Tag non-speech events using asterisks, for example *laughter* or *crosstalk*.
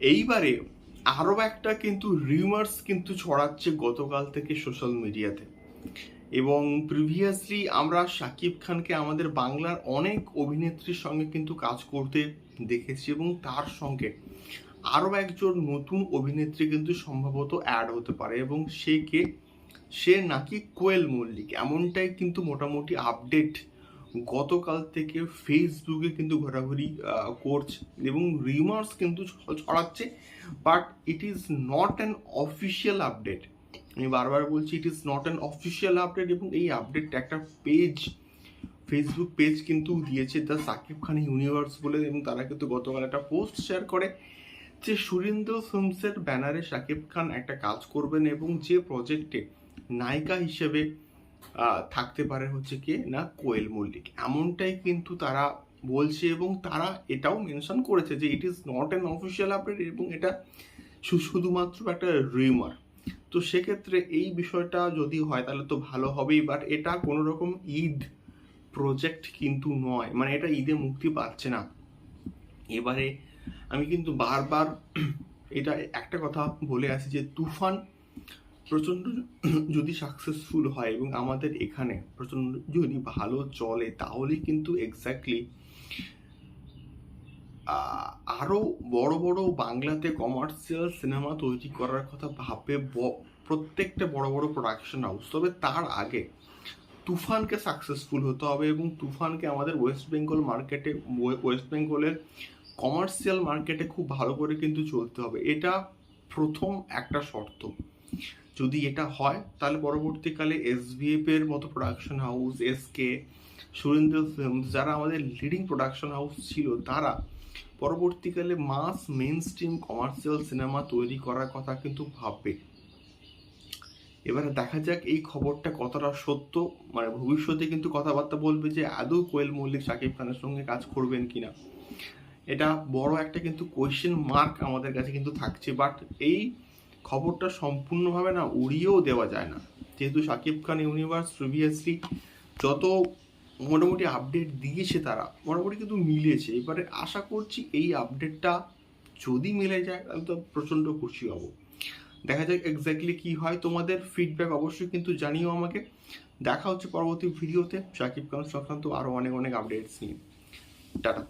এইবারে আরও একটা কিন্তু রিউমার্স কিন্তু ছড়াচ্ছে গতকাল থেকে সোশ্যাল মিডিয়াতে এবং প্রিভিয়াসলি আমরা শাকিব খানকে আমাদের বাংলার অনেক অভিনেত্রীর সঙ্গে কিন্তু কাজ করতে দেখেছি এবং তার সঙ্গে আরও একজন নতুন অভিনেত্রী কিন্তু সম্ভবত অ্যাড হতে পারে এবং সে কে? সে নাকি কোয়েল মল্লিক। এমনটাই কিন্তু মোটামুটি আপডেট গতকাল থেকে ফেসবুকে কিন্তু ঘোরাঘুরি করছে এবং রিমার্স কিন্তু ছড়াচ্ছে but it is not an official update আমি বারবার বলছি it is not an official update এবং এই আপডেটটা একটা পেজ ফেসবুক পেজ কিন্তু দিয়েছে দ্য সাকিব খান ইউনিভার্স বলে এবং তারা কিন্তু গতকাল একটা পোস্ট শেয়ার করে যে সুরেন্দ্র ফিল্মসের ব্যানারে শাকিব খান একটা কাজ করবেন এবং যে প্রজেক্টে নায়িকা হিসেবে থাকতে পারে হচ্ছে কি না কোয়েল মল্লিক এমনটাই কিন্তু তারা বলছে এবং তারা এটাও মেনশন করেছে যে it is not an official update এবং এটা শুধুমাত্র একটা রিউমার তো সেক্ষেত্রে এই বিষয়টা যদি হয় তাহলে তো ভালো হবেই বাট এটা কোনো রকম ঈদ প্রজেক্ট কিন্তু নয়। মানে এটা ঈদে মুক্তি পাচ্ছে না। এবারে আমি কিন্তু বারবার *clears throat* এটা একটা কথা বলে আসি যে তুফান প্রচণ্ড *clears throat* যদি সাকসেসফুল হয় এবং আমাদের এখানে প্রচণ্ড যদি ভালো চলে, তাহলে কিন্তু এক্স্যাক্টলি আরও বড় বড় বাংলাতে কমার্শিয়াল সিনেমা তৈরি করার কথা ভাবে প্রত্যেকটা বড় বড় প্রোডাকশন হাউস তবে তার আগে তুফানকে সাকসেসফুল হতে হবে এবং তুফানকে আমাদের ওয়েস্ট বেঙ্গল মার্কেটে ওয়েস্ট বেঙ্গলের কমার্শিয়াল মার্কেটে খুব ভালো করে কিন্তু চলতে হবে। এটা প্রথম একটা শর্ত। যদি এটা হয়, তাহলে পরবর্তীকালে এসভিএফ এর মতো production house SK Surinder films যারা আমাদের লিডিং প্রোডাকশন হাউস ছিল, তারা পরবর্তীকালে mass mainstream commercial cinema তৈরি করার কথা কিন্তু ভাববে এবারে দেখা যাক এই খবরটা কতটা সত্য। মানে ভবিষ্যতে কিন্তু কথাবার্তা বলবে যে, আদৌ কোয়েল মল্লিক শাকিব খানের সঙ্গে কাজ করবেন কিনা। এটা বড় একটা কিন্তু কোয়েশ্চেন মার্ক আমাদের কাছে কিন্তু থাকছে। বাট এই খবরটা সম্পূর্ণভাবে না উড়িয়েও দেওয়া যায় না। যেহেতু শাকিব খান ইউনিভার্স প্রিভিয়াসলি যত মোটামুটি আপডেট দিয়েছে তারা, মোটামুটি কিন্তু মিলেছে। এবারে আশা করছি এই আপডেটটা যদি মিলে যায় তাহলে তো প্রচণ্ড খুশি হব। দেখা যাক এক্স্যাক্টলি কি হয়। তোমাদের ফিডব্যাক অবশ্যই কিন্তু জানিও আমাকে। দেখা হচ্ছে পরবর্তী ভিডিওতে শাকিব খান সংক্রান্ত আরও অনেক অনেক আপডেটস নিয়ে। টাটা।